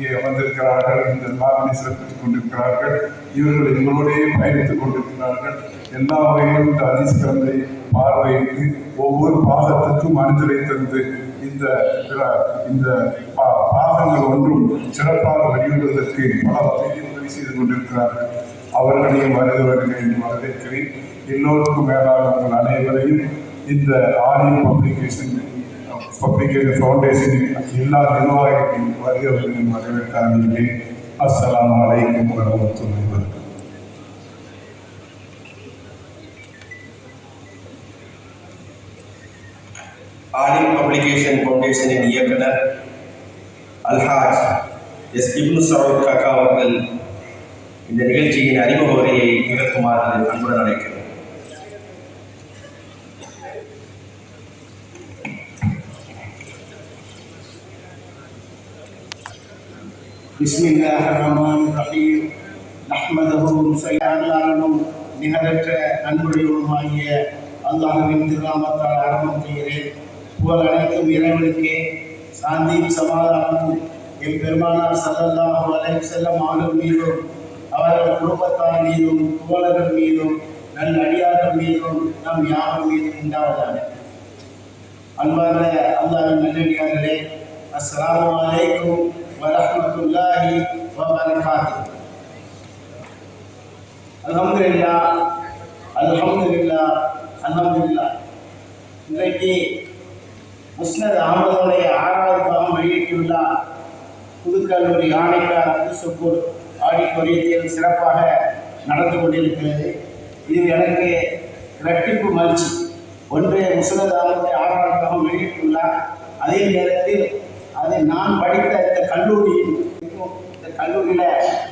இங்கே வந்திருக்கிறார்கள் இந்த நாளினை சிறப்பித்துக் கொண்டிருக்கிறார்கள் இவர்கள் எங்களோடய பயணித்துக் கொண்டிருக்கிறார்கள். எல்லா வகையிலும் இந்த அதிசிறந்தை பார்வையிட்டு ஒவ்வொரு பாகத்துக்கும் மனிதரை தந்து இந்த பிற- இந்த பாகங்கள் ஒன்றும் சிறப்பாக வெளியிடுவதற்கு பல வகையில் உதவி செய்து கொண்டிருக்கிறார்கள். அவர்களையும் வருக வருக வரவேற்கிறேன். எல்லோருக்கும் மேலாக உங்கள் அனைவரையும் இந்த ஆடியோ பப்ளிகேஷன் பப்ளிகேஷன் ஃபவுண்டேஷனின் எல்லா நிர்வாகிகளையும் வருக வருக என்று வரவேற்க அறிவிக்கிறேன் அஸ்ஸலாமு அலைக்கும் ஆலிம் பப்ளிகேஷன் ஃபவுண்டேஷனின் இயக்குனர் அல்ஹாஜ் எஸ். இப்னு சரோத் காக்கா அவர்கள் இந்த நிகழ்ச்சியின் அறிமுக உரையை நிகழ்த்துமாறு அன்புடன் அழைக்கிறோம். بسم الله الرحمن الرحيم نحمده ونصلي நிகரற்ற அன்புடையவனுமாகிய அல்லாஹ்வின் திருநாமத்தால் ஆரம்பம் செய்கிறேன் புகழ் அனைத்தும் இறைவனுக்கே சாந்தியும் சமாதானமும் என் பெருமானார் சல்லல்லாஹு அலைஹி செல்லம் ஆளும் மீதும் அவர்கள் குடும்பத்தார் மீதும் தோழர்கள் மீதும் நல்ல அடியார்கள் மீதும் நம் யாவர் மீதும் உண்டாவதாக அன்பார்ந்த அல்லாஹ்வின் நல்லடியார்களே ورحمة الله وبركاته. الحمد لله الحمد لله الحمد لله இன்றைக்கு முஸ்னத் அகமதுடைய ஆறாவது பாகம் வெளியிட்டுள்ள புதுக்கல்லூரி ஆணைக்கார் புதுசுப்பூர் ஆடிட்டோரியத்தில் சிறப்பாக நடந்து கொண்டிருக்கிறது. இது எனக்கு இரட்டிப்பு மகிழ்ச்சி. ஒன்று முஸ்னத் அகமதுடைய ஆறாவது பாகம் வெளியிட்டுள்ளார் அதே நேரத்தில் அது நான் படித்த இந்த கல்லூரி இந்த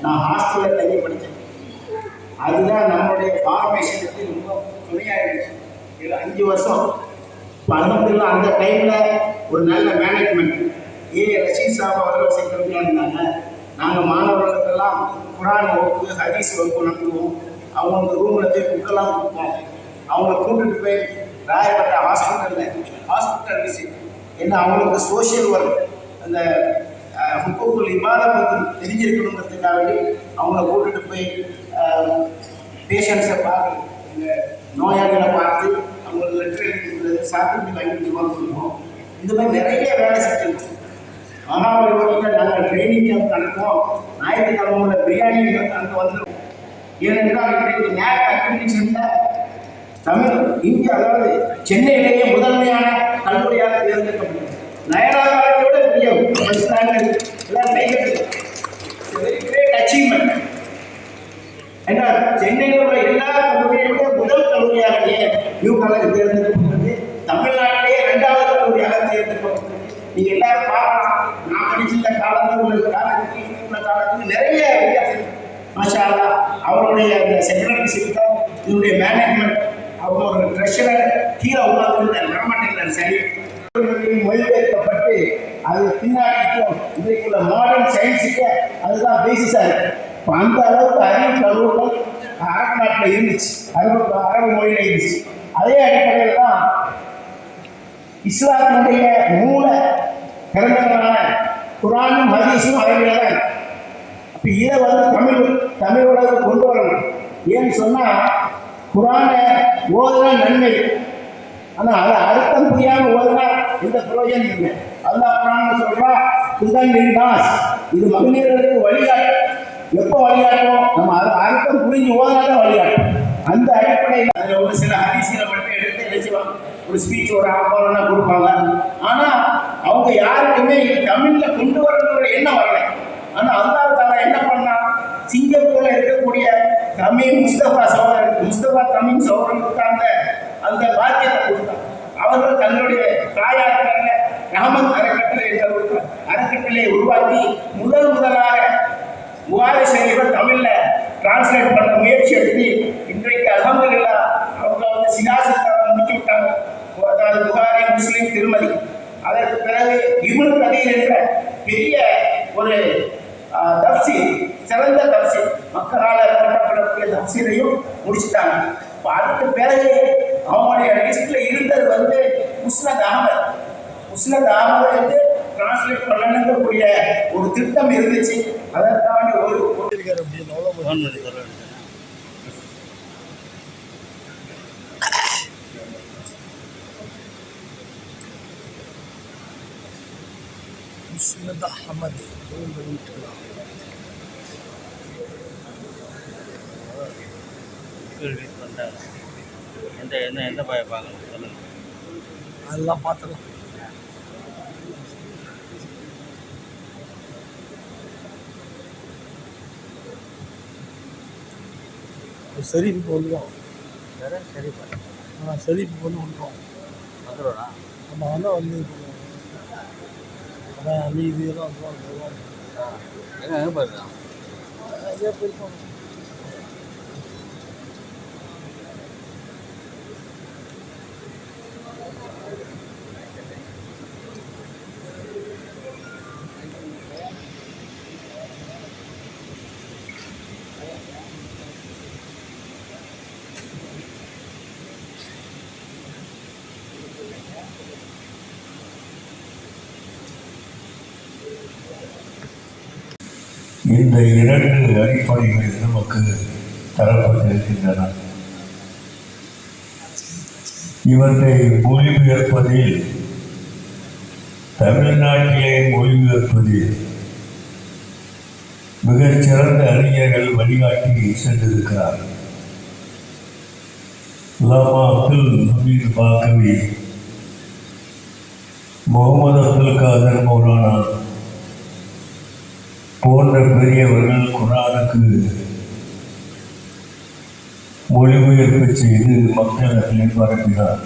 நான் ஹாஸ்டலில் தங்கி படித்தேன். அதுதான் நம்மளுடைய ஃபார்மேஷனுக்கு ரொம்ப துணையாகிடுச்சு இது அஞ்சு வருஷம். இப்போ அந்த டைமில் ஒரு நல்ல மேனேஜ்மெண்ட் ஏ. ரஷீத் சாப் அவர்கள் செக்ரட்டரியாக இருந்தாங்க நாங்கள் மாணவர்களுக்கெல்லாம் குரான் வகுப்பு ஹதீஸ் வகுப்பு நடத்துவோம். அவங்க ரூமில் போய் புக்கெல்லாம் கொடுப்போம். அவங்கள கூட்டிட்டு போய் ராயப்பட்ட ஹாஸ்பிட்டலில் ஹாஸ்பிட்டல் விசிட் என்ன அவங்களுக்கு சோஷியல் ஒர்க் அந்த ஹுக்கூக்குள் இபாதம் தெரிஞ்சிருக்கணுங்கிறதுக்காக அவங்கள கூட்டிட்டு போய் பேஷண்ட்ஸை பார்த்து இந்த நோயாளிகளை பார்த்து அவங்களுக்கு லெட்டர் எழுதி கொடுக்குறது சாப்பிட்டு வாங்கி கொடுத்துருவாங்க சொல்லுவோம். இந்த மாதிரி நிறைய வேலை செஞ்சுருக்கோம். மகாபலிபுரத்தில் நாங்கள் ட்ரைனிங் கேம்ப் நடத்துவோம். ஞாயிற்றுக்கிழமையில் பிரியாணி அங்கே வந்துடும் ஏனென்றால் இன்றைக்கு நேர அக்ரிடிஷனில் தமிழ் இந்தியா அதாவது சென்னையிலேயே முதன்மையான கல்லூரியாக தேர்ந்தெடுக்கப்பட்டது. நயனாகாரத்தோட பெரிய பஸ் ஸ்டாண்டர்ட் எல்லாம் வெரி கிரேட் அச்சீவ்மெண்ட் ஏன்னா சென்னையில் உள்ள எல்லா முதல் கல்லூரியாக நியூ காலேஜ் தேர்ந்தெடுக்கப்பட்டது. தமிழ்நாட்டிலேயே ரெண்டாவது கல்லூரியாக தேர்ந்தெடுக்கப்பட்டது. நீங்க எல்லாரும் பார்க்கலாம். நான் படிச்சிருந்த காலத்தில் உள்ள காலத்துக்கு இன்னும் உள்ள காலத்துக்கு நிறைய வித்தியாசம் அவருடைய அந்த செக்ரட்டரி சிஸ்டம் இதனுடைய மேனேஜ்மெண்ட் அவங்க ஒரு ட்ரெஷரர் கீழே உருவாக்குறது வரமாட்டேங்கிறார் சரி. மொழிபெயர்க்கப்பட்டு அதுதான் அந்த அளவுக்கு அறிவு கழுவுகள் அரபு நாட்டில் இருந்துச்சு. அரபு அரபு மொழியில் இருந்துச்சு. அதே அடிப்படையில் தான் இஸ்லாத்தினுடைய மூல கிரந்தங்களான குரானும் ஹதீஸும் அரபியில் தான் இருக்கு. இதை வந்து தமிழ் தமிழ் உலகம் கொண்டு வரணும். ஏன்னு சொன்னால் குரானை ஓதுனா நன்மை. ஆனால் அதை அர்த்தம் புரியாமல் ஓதுனா எந்த பிரயோஜனம் இல்லை. அல்லா குரான் சொல்றா. இதுதான் தாஸ் இது மகளிர்களுக்கு வழிகாட்டு. எப்போ வழிகாட்டும்? நம்ம அது அர்த்தம் புரிஞ்சு ஓதுனாதான் வழிகாட்டும் அந்த அடிப்படையில் அதில் ஒரு சில ஹதீசிகளை மட்டும் எடுத்து நினைச்சுவாங்க ஒரு ஸ்பீச் ஒரு ஆப்பாலனா கொடுப்பாங்க. ஆனால் அவங்க யாருக்குமே இது தமிழில் கொண்டு வரணுங்கிற எண்ணம் வரல. ஆனால் அல்லாஹ் தாலா என்ன பண்ணா? சிங்கப்பூர்ல இருக்கக்கூடிய தமிழ் முஸ்தபா சோழர் முஸ்தபா தமிழ் சோழருக்கு அந்த அந்த பாக்கியத்தை கொடுத்தான் அவர்கள் தங்களுடைய தாயார் ரஹமத் அறக்கட்டளை உருவாக்கி முதல் முதலாக புகாரி ஷரீஃபை தமிழ்ல டிரான்ஸ்லேட் பண்ண முயற்சி எடுத்து இன்றைக்கு அலமதுல்லா அவங்க வந்து சியாசத்தை முடிச்சு விட்டாங்க. அதாவது புகாரி முஸ்லீம் திருமதி. அதற்கு பிறகு இவனு கதையில் என்ற பெரிய ஒரு தப்சி சிறந்த தப்சி மக்களால் கட்டப்படக்கூடிய தப்சீரையும் முடிச்சுட்டாங்க. இப்போ அதுக்கு பிறகு அவங்களுடைய லிஸ்ட்ல இருந்தது வந்து முஸ்னத் அகமது. முஸ்னத் அகமது வந்து டிரான்ஸ்லேட் பண்ணணுங்கக்கூடிய ஒரு திட்டம் இருந்துச்சு. அதற்கான ஒரு வந்தாங்க. எந்த என்ன எந்த பாய பார்க்கணும்? சொல்லுங்கள் அதெல்லாம் பார்த்துக்கலாம். சரி இப்போ வந்துடும் வேறு சரி பண்ண ஆ சரி இப்போ வந்து வந்துடும் வந்துடும்ண்ணா நம்ம வந்து வந்து அதான் அமைதி எல்லாம் வந்துடும் எங்கே பாருங்க அதே போயிருக்கோம். இந்த இரண்டு அடிப்படைகள் நமக்கு தரப்பட்டிருக்கின்றன. இவற்றை மொழிபெயர்ப்பதில் தமிழ்நாட்டிலே மொழிபெயர்ப்பதில் மிகச்சிறந்த அறிஞர்கள் வழிகாட்டி சென்றிருக்கிறார். அல்லாமா அப்துல் ஹமீது முகமது அப்துல் காதர் மௌலானா போன்ற பெரியவர்கள் குரானுக்கு மொழிபெயர்ப்பு செய்து மக்களை பரப்பினார்.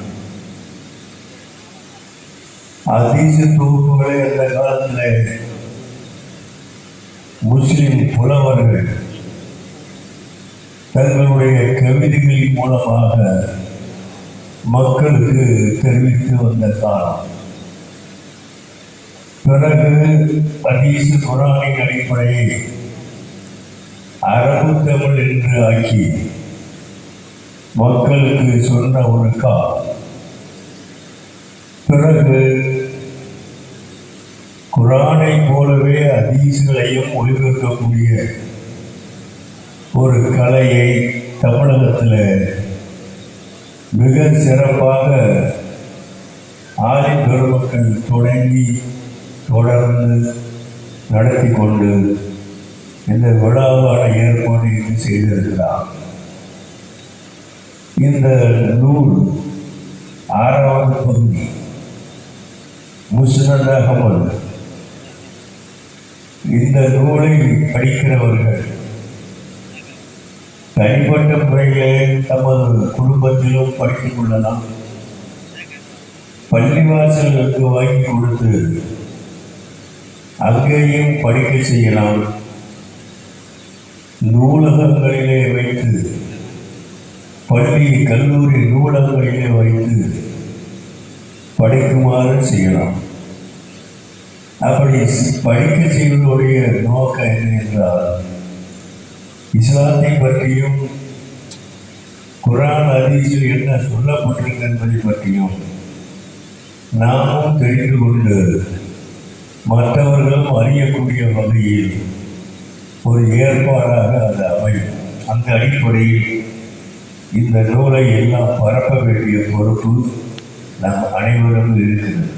அதீச தொகுப்புகளை அந்த காலத்தில் முஸ்லிம் புலவர்கள் தங்களுடைய கவிதைகளின் மூலமாக மக்களுக்கு தெரிவித்து வந்த காலம். பிறகு பதீசு குரானின் அடிப்படையை அரபு தமிழ் என்று ஆக்கி மக்களுக்கு சொன்ன ஒரு கா பிறகு குரானை போலவே அதீசுகளையும் ஒளிபெருக்கக்கூடிய ஒரு கலையை தமிழகத்தில் மிக சிறப்பாக ஆதி பெருமக்கள் தொடங்கி தொடர்ந்து நடத்தி கொண்டு இந்த விழாவான ஏற்பாடு இங்கு செய்திருக்கிறார். இந்த நூல் ஆறாவது பகுதி முஸ்னத் அகமது. இந்த நூலை படிக்கிறவர்கள் தனிப்பட்ட முறையிலே தமது குடும்பத்திலும் படித்துக் கொள்ளலாம். பள்ளிவாசல்களுக்கு வாங்கி கொடுத்து அங்கேயும் படிக்க செய்யலாம். நூலகங்களிலே வைத்து பள்ளி கல்லூரி நூலகங்களிலே வைத்து படிக்குமாறு செய்யலாம். அப்படி படிக்க செய்வதோடைய நோக்கம் என்ன என்றால் இஸ்லாத்தை பற்றியும் குரான் ஹதீஸில் என்ன சொல்லப்பட்டிருக்கு என்பதை பற்றியும் நாமும் தெரிந்து கொண்டு மற்றவர்களும் அறியக்கூடிய வகையில் ஒரு ஏற்பாடாக அது அமையும். அந்த அடிப்படையில் இந்த நூலை எல்லாம் பரப்ப வேண்டிய பொறுப்பு நம் அனைவரும் இருக்கிறது.